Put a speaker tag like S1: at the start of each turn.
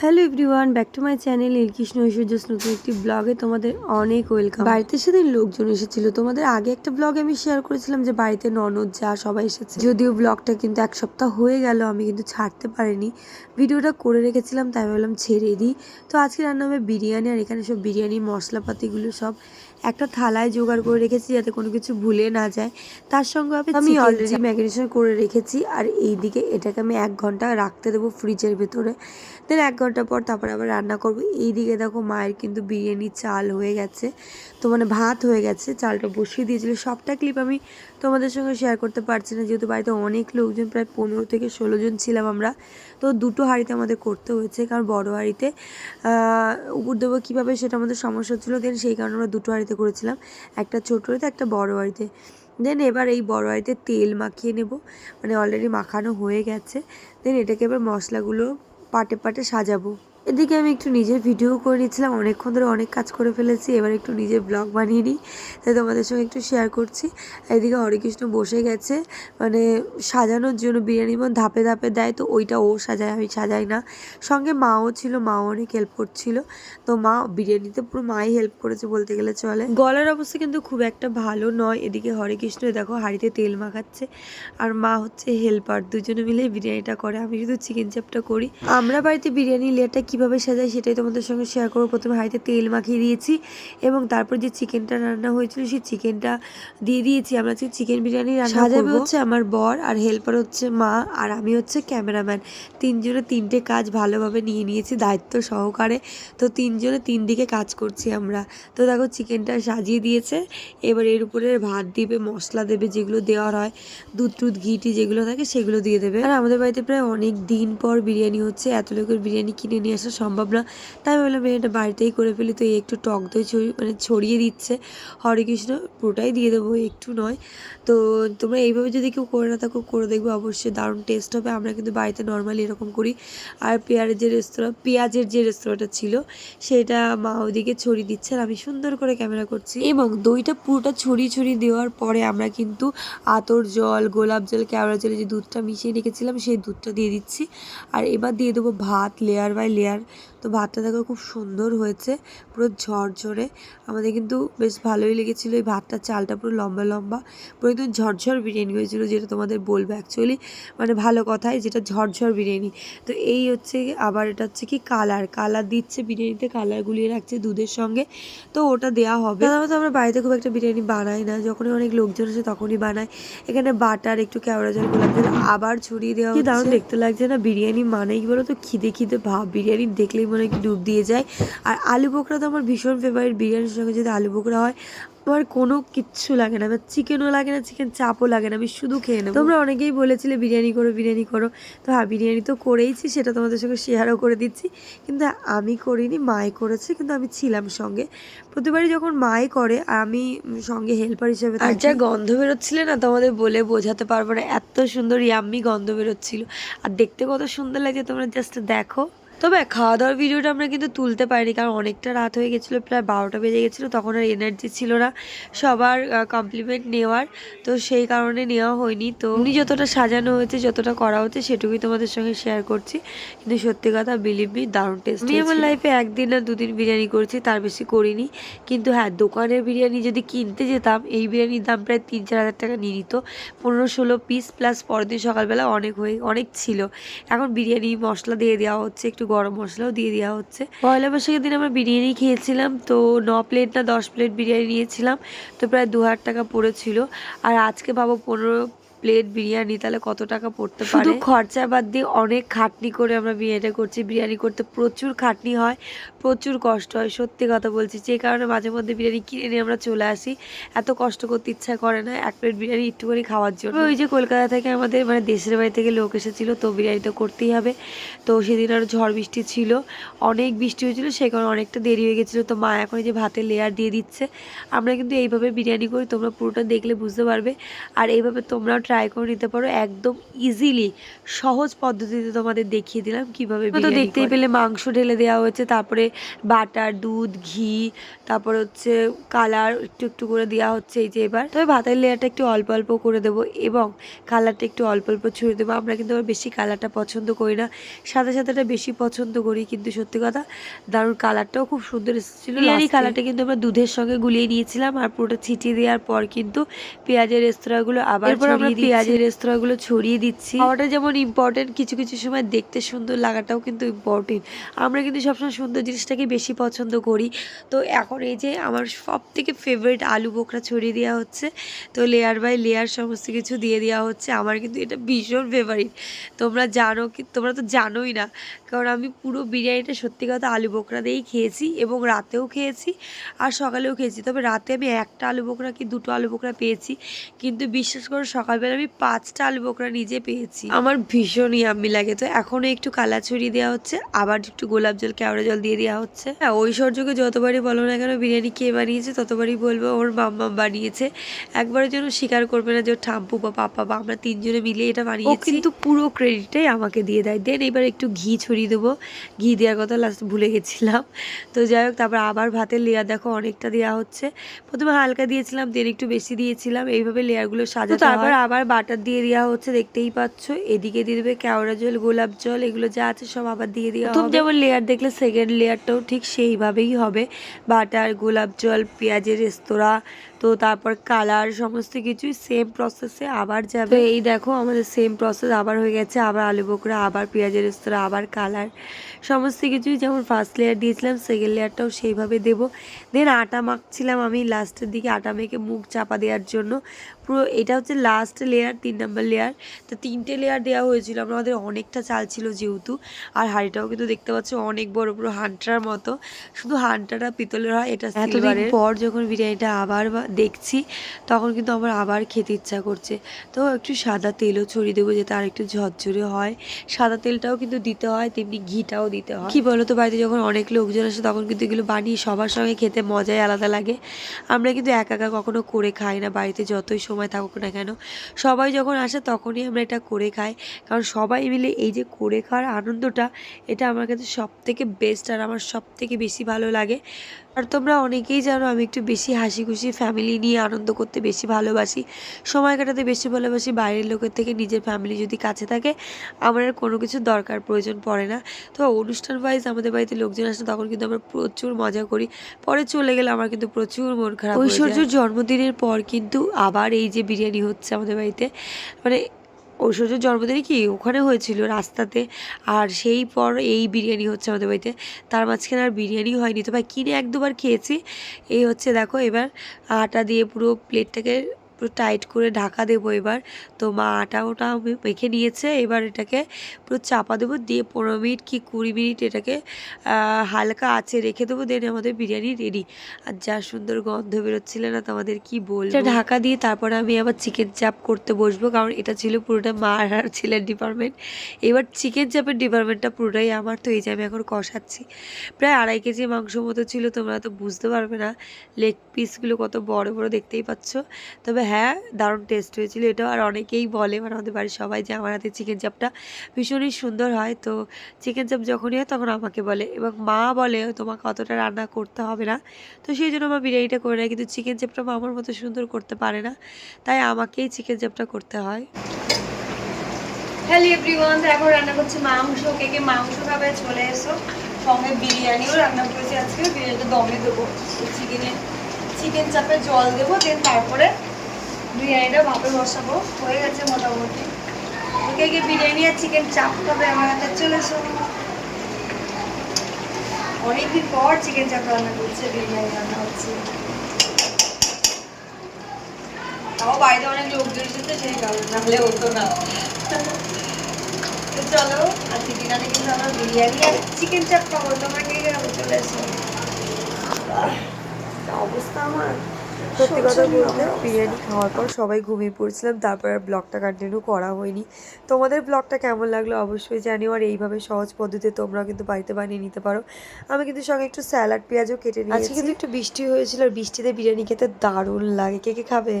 S1: Hello everyone back to my channel Neelkrishna ঐশ্বর্যস নতুন একটি ব্লগে তোমাদের অনেক ওয়েলকাম বাড়িতে সেদিন লোকজন এসেছিল। তোমাদের আগে একটা ব্লগে আমি শেয়ার করেছিলাম যে বাড়িতে ননদ যা সবাই এসেছে। যদিও ব্লগটা কিন্তু এক সপ্তাহ হয়ে গেল আমি কিন্তু ছাড়তে পারিনি। ভিডিওটা করে রেখেছিলাম তাই ভাবলাম ছেড়ে দিই। তো আজকে রান্না হবে বিরিয়ানি আর এখানে সব বিরিয়ানি মশলাপাতিগুলো সব একটা থালায় জোগাড় করে রেখেছি যাতে কোনো কিছু ভুলে না যায়। তার সঙ্গে আমি- আমি অলরেডি ম্যাগনেশন করে রেখেছি আর এইদিকে এটাকে আমি এক ঘণ্টা রাখতে দেবো ফ্রিজের ভেতরে। দেন এক ঘণ্টা পর তারপরে আবার রান্না করব। এইদিকে দেখো মায়ের কিন্তু বিরিয়ানি চাল হয়ে গেছে। তো মানে ভাত হয়ে গেছে, চালটা বসিয়ে দিয়েছিল। সবটা ক্লিপ আমি তোমাদের সঙ্গে শেয়ার করতে পারছি না। যেহেতু বাড়িতে অনেক লোকজন, প্রায় পনেরো থেকে ষোলো জন ছিলাম আমরা। তো দুটো হাঁড়িতে আমাদের করতে হয়েছে, কারণ বড় হাঁড়িতে উপর দেবো কীভাবে সেটা আমাদের সমস্যা ছিল। দেন সেই কারণে আমরা দুটো হাঁড়িতে করেছিলাম। একটা ছোটো হাঁড়িতে, একটা বড় হাঁড়িতে। দেন এবার এই বড় হাঁড়িতে তেল মাখিয়ে নেব। মানে অলরেডি মাখানো হয়ে গেছে। দেন এটাকে এবার মশলাগুলো পাটে পাটে সাজাবো। এদিকে আমি একটু নিজের ভিডিও করে নিয়েছিলাম অনেকক্ষণ ধরে অনেক কাজ করে ফেলেছি। এবার একটু নিজের ব্লগ বানিয়ে নিই। তাই তোমাদের সঙ্গে একটু শেয়ার করছি। এদিকে হরেকৃষ্ণ বসে গেছে। মানে সাজানোর জন্য বিরিয়ানি মন ধাপে ধাপে দেয়। তো ওইটা ও সাজায়, আমি সাজাই না। সঙ্গে মাও ছিল, মাও অনেক হেল্প করছিল। তো মা বিরিয়ানিতে পুরো মাই হেল্প করেছে বলতে গেলে চলে। গলার অবস্থা কিন্তু খুব একটা ভালো নয়। এদিকে হরেকৃষ্ণ দেখো হাঁড়িতে তেল মাখাচ্ছে। আর মা হচ্ছে হেল্পার দুজনে মিলে বিরিয়ানিটা করে। আমি শুধু চিকেন চাপটা করি। আমরা বাড়িতে বিরিয়ানি লেয়ারটা কীভাবে সাজাই সেটাই তোমাদের সঙ্গে শেয়ার করব। প্রথমে হাঁড়িতে তেল মাখিয়ে দিয়েছি এবং তারপর যে চিকেনটা রান্না হয়েছিল সেই চিকেনটা দিয়ে দিয়েছি। আমরা আজকে চিকেন বিরিয়ানি রান্না সাজাবে হচ্ছে আমার বর আর হেল্পার হচ্ছে মা আর আমি হচ্ছে ক্যামেরাম্যান তিনজনে তিনটে কাজ ভালোভাবে নিয়ে নিয়েছি দায়িত্ব সহকারে। তো তিনজনে তিন দিকে কাজ করছি আমরা। তো দেখো চিকেনটা সাজিয়ে দিয়েছে। এবার এর উপরে ভাত দিবে মশলা দেবে যেগুলো দেওয়ার হয়। দুধ টুধ ঘিটি যেগুলো থাকে সেগুলো দিয়ে দেবে। আর আমাদের বাড়িতে প্রায় অনেক দিন পর বিরিয়ানি হচ্ছে। এত লোকের বিরিয়ানি কিনে নিয়ে আসা সম্ভব না। তাই আমি বললাম এটা বাড়িতেই করে ফেলি, তো একটু টক দই মানে ছড়িয়ে দিচ্ছে। হরে কৃষ্ণ, পুরোটাই দিয়ে দেবো একটু নয়। তো তোমরা এইভাবে যদি কেউ করে না থাকো, করে দেখব অবশ্যই দারুণ টেস্ট হবে। আমরা কিন্তু বাড়িতে নর্মালি এরকম করি। আর পেঁয়াজের যে রেস্তোরাঁ পেঁয়াজের যে রেস্তোরাঁটা ছিল, সেটা মা ওদিকে ছড়িয়ে দিচ্ছে আর আমি সুন্দর করে ক্যামেরা করছি। এবং দইটা পুরোটা ছড়িয়ে ছড়িয়ে দেওয়ার পরে আমরা কিন্তু আতর জল, গোলাপ জল, কেওড়া জলে যে দুধটা মিশিয়ে রেখেছিলাম, সেই দুধটা দিয়ে দিচ্ছি। আর এবার দিয়ে দেবো ভাত লেয়ার বাই লেয়ার তো ভাতটা দেখো খুব সুন্দর হয়েছে পুরো ঝরঝরে। আমাদের কিন্তু বেশ ভালোই লেগেছিলো এই ভাতটার চালটা পুরো লম্বা লম্বা পুরো একদম ঝরঝর বিরিয়ানি হয়েছিল যেটা তোমাদের বলব অ্যাকচুয়ালি মানে ভালো কথাই যেটা ঝরঝর বিরিয়ানি। তো এই হচ্ছে আবার এটা হচ্ছে কি কালার কালার দিচ্ছে বিরিয়ানিতে কালার গুলিয়ে রাখছে দুধের সঙ্গে। তো ওটা দেওয়া হবে। সাধারণত আমরা বাড়িতে খুব একটা বিরিয়ানি বানাই না যখনই অনেক লোকজন আসে তখনই বানাই। এখানে বাটার একটু কেওড়া জল গোলাপ জল আবার ছড়িয়ে দেওয়া দারুণ দেখতে লাগছে না বিরিয়ানি মানে কি বলো তো খিদে খিদে ভাব বিরিয়ানি দেখলেই মনে হয় কি ডুব দিয়ে যায়। আর আলু বোকরা তো আমার ভীষণ ফেভারিট বিরিয়ানির সঙ্গে যদি আলু বোকরা হয় আমার কোনো কিচ্ছু লাগে না। আমার চিকেনও লাগে না চিকেন চাপও লাগে না আমি শুধু খেয়ে নেব। তোমরা অনেকেই বলেছিলে বিরিয়ানি করো বিরিয়ানি করো। তো হ্যাঁ বিরিয়ানি তো করেইছি সেটা তোমাদের সঙ্গে শেয়ারও করে দিচ্ছি। কিন্তু আমি করিনি মাই করেছে কিন্তু আমি ছিলাম সঙ্গে। প্রতিবারই যখন মাই করে আর আমি সঙ্গে হেল্পার হিসেবে আর যা গন্ধ বেরোচ্ছিল না তোমাদের বলে বোঝাতে পারব না এত সুন্দর ইয়াম্মি গন্ধ বেরোচ্ছিল। আর দেখতে কত সুন্দর লাগছে তোমরা জাস্ট দেখো। তবে খাওয়া দাওয়ার ভিডিওটা আমরা কিন্তু তুলতে পারিনি কারণ অনেকটা রাত হয়ে গেছিল প্রায় বারোটা বেজে গেছিল তখন আর এনার্জি ছিল না। সবার কমপ্লিমেন্ট নেওয়ার তো সেই কারণে নেওয়া হয়নি। তো উনি যতটা সাজানো হয়েছে যতটা করা হচ্ছে সেটুকুই তোমাদের সঙ্গে শেয়ার করছি। কিন্তু সত্যি কথা বিলিভ মি দারুণ টেস্ট আমি আমার লাইফে একদিন না দুদিন বিরিয়ানি করছি তার বেশি করিনি। কিন্তু হ্যাঁ দোকানের বিরিয়ানি যদি কিনতে যেতাম এই বিরিয়ানির দাম প্রায় তিন চার হাজার টাকা নিয়ে নিত। পনেরো ষোলো পিস প্লাস পরের দিন সকালবেলা অনেক হয়ে অনেক ছিল। এখন বিরিয়ানি মশলা দিয়ে দেওয়া হচ্ছে একটু গরম মশলাও দিয়ে দেওয়া হচ্ছে। পয়লা বৈশাখের দিন আমরা বিরিয়ানি খেয়েছিলাম তো ন প্লেট না দশ প্লেট বিরিয়ানি নিয়েছিলাম তো প্রায় দু হাজার টাকা পড়েছিল। আর আজকে ভাবো পনেরো প্লেট বিরিয়ানি তাহলে কত টাকা পড়তে পারে? শুধু খরচা বাদ দিয়ে অনেক খাটনি করে আমরা বিরিয়ানিটা করছি। বিরিয়ানি করতে প্রচুর খাটনি হয় প্রচুর কষ্ট হয়। সত্যি কথা বলছি যে কারণে মাঝে মধ্যে বিরিয়ানি কিনে নিয়ে আমরা চলে আসি। এত কষ্ট করতে ইচ্ছা করে না এক প্লেট বিরিয়ানি একটুখানি খাওয়ার জন্য। ওই যে কলকাতা থেকে আমাদের মানে দেশের বাড়ি থেকে লোক এসেছিল তো বিরিয়ানি তো করতেই হবে। তো সেদিন আরও ঝড় বৃষ্টি ছিল অনেক বৃষ্টি হয়েছিল সেই কারণে অনেকটা দেরি হয়ে গেছিল। তো মা এখন এই যে ভাতের লেয়ার দিয়ে দিচ্ছে। আমরা কিন্তু এইভাবে বিরিয়ানি করি তোমরা পুরোটা দেখলে বুঝতে পারবে। আর এইভাবে তোমরাও ট্রাই করে নিতে পারো একদম ইজিলি সহজ পদ্ধতিতে তোমাদের দেখিয়ে দিলাম কীভাবে তো দেখতেই পেলে মাংস ঢেলে দেওয়া হয়েছে তারপরে বাটার দুধ ঘি তারপর হচ্ছে কালার একটু একটু করে দেওয়া হচ্ছে এই যে এবার। তবে ভাতের লেয়ারটা একটু অল্প অল্প করে দেবো এবং কালারটা একটু অল্প অল্প ছড়িয়ে দেবো। আমরা কিন্তু আবার বেশি কালারটা পছন্দ করি না সাদা সাদাটা বেশি পছন্দ করি কিন্তু সত্যি কথা দারুণ কালারটাও খুব সুন্দর এসেছিল। বিরিয়ানি কালারটা কিন্তু আমরা দুধের সঙ্গে গুলিয়ে নিয়েছিলাম আর পুরোটা ছিটিয়ে দেওয়ার পর কিন্তু পেঁয়াজের রেস্তোরাঁগুলো আবার এরপর আমরা পেঁয়াজের রেস্তোরাঁগুলো ছড়িয়ে দিচ্ছি। খাওয়াটা যেমন ইম্পর্টেন্ট কিছু কিছু সময় দেখতে সুন্দর লাগাটাও কিন্তু ইম্পর্টেন্ট আমরা কিন্তু সবসময় সুন্দর জিনিসটাকে বেশি পছন্দ করি। তো এখন এই যে আমার সব থেকে ফেভারিট আলু বোখরা ছড়িয়ে দেওয়া হচ্ছে তো লেয়ার বাই লেয়ার সমস্ত কিছু দিয়ে দেওয়া হচ্ছে। আমার কিন্তু এটা ভীষণ ফেভারিট তোমরা জানো কি তোমরা তো জানোই না কারণ আমি পুরো বিরিয়ানিটা সত্যি কথা আলু বোখরা দিয়েই খেয়েছি এবং রাতেও খেয়েছি আর সকালেও খেয়েছি। তবে রাতে আমি একটা আলু বোখরা কি দুটো আলু বোখরা পেয়েছি। কিন্তু বিশ্বাস করো সকালবেলা আমি পাঁচটা আলু বোখরা নিজে পেয়েছি। আমার ভীষণই আম্মি লাগে। তো এখনও একটু কালা ছড়িয়ে দেওয়া হচ্ছে আবার একটু গোলাপ জল কেওড়া জল দিয়ে দেওয়া হচ্ছে। হ্যাঁ ঐশ্বর্যকে যতবারই বলো না কেন বিরিয়ানি কে বানিয়েছে ততবারই বলব ওর মাম্মা বানিয়েছে। একবারের জন্য স্বীকার করবে না যে ওর ঠাম্পু বা পাপা বা আমরা তিনজনে মিলে এটা বানিয়েছি। কিন্তু পুরো ক্রেডিটটাই আমাকে দিয়ে দেয়। দেন এবার একটু ঘি ছড়িয়ে দেবো। ঘি দেওয়ার কথা লাস্ট ভুলে গেছিলাম। তো যাই হোক তারপর আবার ভাতের লেয়ার দেখো অনেকটা দেওয়া হচ্ছে। প্রথমে হালকা দিয়েছিলাম দেন একটু বেশি দিয়েছিলাম। এইভাবে লেয়ারগুলো সাজাতে তারপর আবার বাটার দিয়ে দেওয়া হচ্ছে দেখতেই পাচ্ছ। এদিকে দিয়ে দেবে কেওড়া জল গোলাপ জল এগুলো যা আছে সব আবার দিয়ে দেওয়া প্রথম যেমন লেয়ার দেখলে সেকেন্ড লেয়ারটাও ঠিক সেইভাবেই হবে। বাটার গোলাপ জল পেঁয়াজের রেস্তোরাঁ তো তারপর কালার সমস্ত কিছুই সেম প্রসেসে আবার যাবে। এই দেখো আমাদের সেম প্রসেস আবার হয়ে গেছে আবার আলু বকরা আবার পেঁয়াজের রেস্তোরাঁ আবার কালার সমস্ত কিছুই যেমন ফার্স্ট লেয়ার দিয়েছিলাম সেকেন্ড লেয়ারটাও সেইভাবে দেবো। দেন আটা মাখছিলাম আমি লাস্টের দিকে আটা মেখে মুখ চাপা দেওয়ার জন্য। পুরো এটা হচ্ছে লাস্ট লেয়ার তিন নম্বর লেয়ার তো তিনটে লেয়ার দেওয়া হয়েছিল আমাদের অনেকটা চাল ছিল যেহেতু। আর হাঁড়িটাও কিন্তু দেখতে পাচ্ছ অনেক বড় পুরো হান্টার মতো। শুধু হান্টাটা পিতলের হয় এটা এতদিন পর যখন বিরিয়ানিটা আবার দেখছি তখন কিন্তু আমার আবার খেতে ইচ্ছা করছে। তো একটু সাদা তেলও ছড়িয়ে দেবো যাতে আর একটু ঝরঝরে হয়। সাদা তেলটাও কিন্তু দিতে হয় তেমনি ঘিটাও দিতে হয়। কি বলতো বাড়িতে যখন অনেক লোকজন আসে তখন কিন্তু এগুলো বানিয়ে সবার সঙ্গে খেতে মজাই আলাদা লাগে। আমরা কিন্তু একা একা কখনো করে খাই না বাড়িতে যতই সময় থাকুক না কেন। সবাই যখন আসে তখনই আমরা এটা করে খাই। কারণ সবাই মিলে এই যে করে খাওয়ার আনন্দটা, এটা আমার কাছে সব থেকে বেস্ট আর আমার সবথেকে বেশি ভালো লাগে। আর তোমরা অনেকেই জানো আমি একটু বেশি হাসি খুশি ফ্যামিলি নিয়ে আনন্দ করতে বেশি ভালোবাসি। সময় কাটাতে বেশি ভালোবাসি, বাইরের লোকের থেকে নিজের ফ্যামিলি যদি কাছে থাকে, আমার আর কোনো কিছু দরকার, প্রয়োজন পড়ে না। তো অনুষ্ঠান ওয়াইজ আমাদের বাড়িতে লোকজন আসে, তখন কিন্তু আমরা প্রচুর মজা করি। পরে চলে গেলে আমার কিন্তু প্রচুর মন খারাপ ঐশ্বর্যর জন্মদিনের পর কিন্তু আবার এই যে বিরিয়ানি হচ্ছে আমাদের বাড়িতে মানে ঐশ্বর্যর জন্মদিনে কি ওখানে হয়েছিল রাস্তাতে? আর সেই পর এই বিরিয়ানি হচ্ছে আমাদের বাড়িতে। তার মাঝখানে আর বিরিয়ানি হয়নি। তো ভাই, কিনে এক দুবার খেয়েছি। এই হচ্ছে দেখো এবার আটা দিয়ে পুরো প্লেটটাকে পুরো টাইট করে ঢাকা দেবো এবার। তো মা আটা ওটা মেখে নিয়েছে, এবার এটাকে পুরো চাপা দেবো। দিয়ে পনেরো মিনিট কি কুড়ি মিনিট এটাকে হালকা আছে রেখে দেবো। দেন আমাদের বিরিয়ানি রেডি আর যা সুন্দর গন্ধ বেরোচ্ছিল না তোমাদের কি বলব? এটা ঢাকা দিয়ে তারপরে আমি আবার চিকেন চাপ করতে বসবো, কারণ এটা ছিল পুরোটা মা আর ছেলের ডিপার্টমেন্ট এবার চিকেন চাপের ডিপার্টমেন্টটা পুরোটাই আমার, তো এই যে আমি এখন কষাচ্ছি। প্রায় আড়াই কেজি মাংস মতো ছিল, তোমরা তো বুঝতে পারবে না। লেগ পিসগুলো কত বড় বড় দেখতেই পাচ্ছ। তবে হ্যাঁ দারুণ টেস্ট হয়েছিল এটাও আর অনেকেই বলে মানে আমাদের বাড়ির সবাই যে আমার হাতে চিকেন চাপটা ভীষণই সুন্দর হয়। তো চিকেন চাপ যখনই হয় তখন আমাকে বলে এবং মা বলে, তোমাকে অতটা রান্না করতে হবে না। তো সেই জন্য মা বিরিয়ানিটা করে নেয়। কিন্তু চিকেন চাপটা মা আমার মতো সুন্দর করতে পারে না। তাই আমাকেই চিকেন চাপটা করতে হয়।
S2: হ্যালো এভরিওয়ান এখন রান্না করছি মাংস। কে কে মাংস খাবে চলে এসো। সঙ্গে বিরিয়ানিও রান্না করেছি আজকে। বিরিয়ানিটা দমে দেবো। চিকেনে চিকেন চাপে জল দেবো দেন তারপরে বিরিয়ানিটা ভাপে বসাবো। হয়ে গেছে মোটামুটি। তো কে কে বিরিয়ানি আর চিকেন চাপ খাবে আমার হাতে। চলে এসো। অনেকদিন পর চিকেন চাপ রান্না করছে, বিরিয়ানি রান্না হচ্ছে। তাও বাড়িতে অনেক লোকজন এসেছে, সেই কারণে নাহলে হতো না। তো চলো, আজকে ডিনারে কিন্তু আমরা বিরিয়ানি আর চিকেন চাপ খাব। তোমরা কে কে চলে এসো।
S1: অবস্থা আমার? সত্যি কথা বলতে বিরিয়ানি খাওয়ার পর সবাই ঘুমিয়ে পড়ছিলাম তারপর আর ব্লগটা কন্টিনিউ করা হয়নি। তোমাদের ব্লগটা কেমন লাগল অবশ্যই জানিও আর এইভাবে সহজ পদ্ধতিতে তোমরা কিন্তু বাড়িতে বানিয়ে নিতে পারো। আমি কিন্তু সঙ্গে একটু স্যালাড পেঁয়াজও কেটে নিয়েছি আজকে কিন্তু একটু বৃষ্টি হয়েছিল আর বৃষ্টিতে বিরিয়ানি খেতে দারুণ লাগে। কে কে খাবে?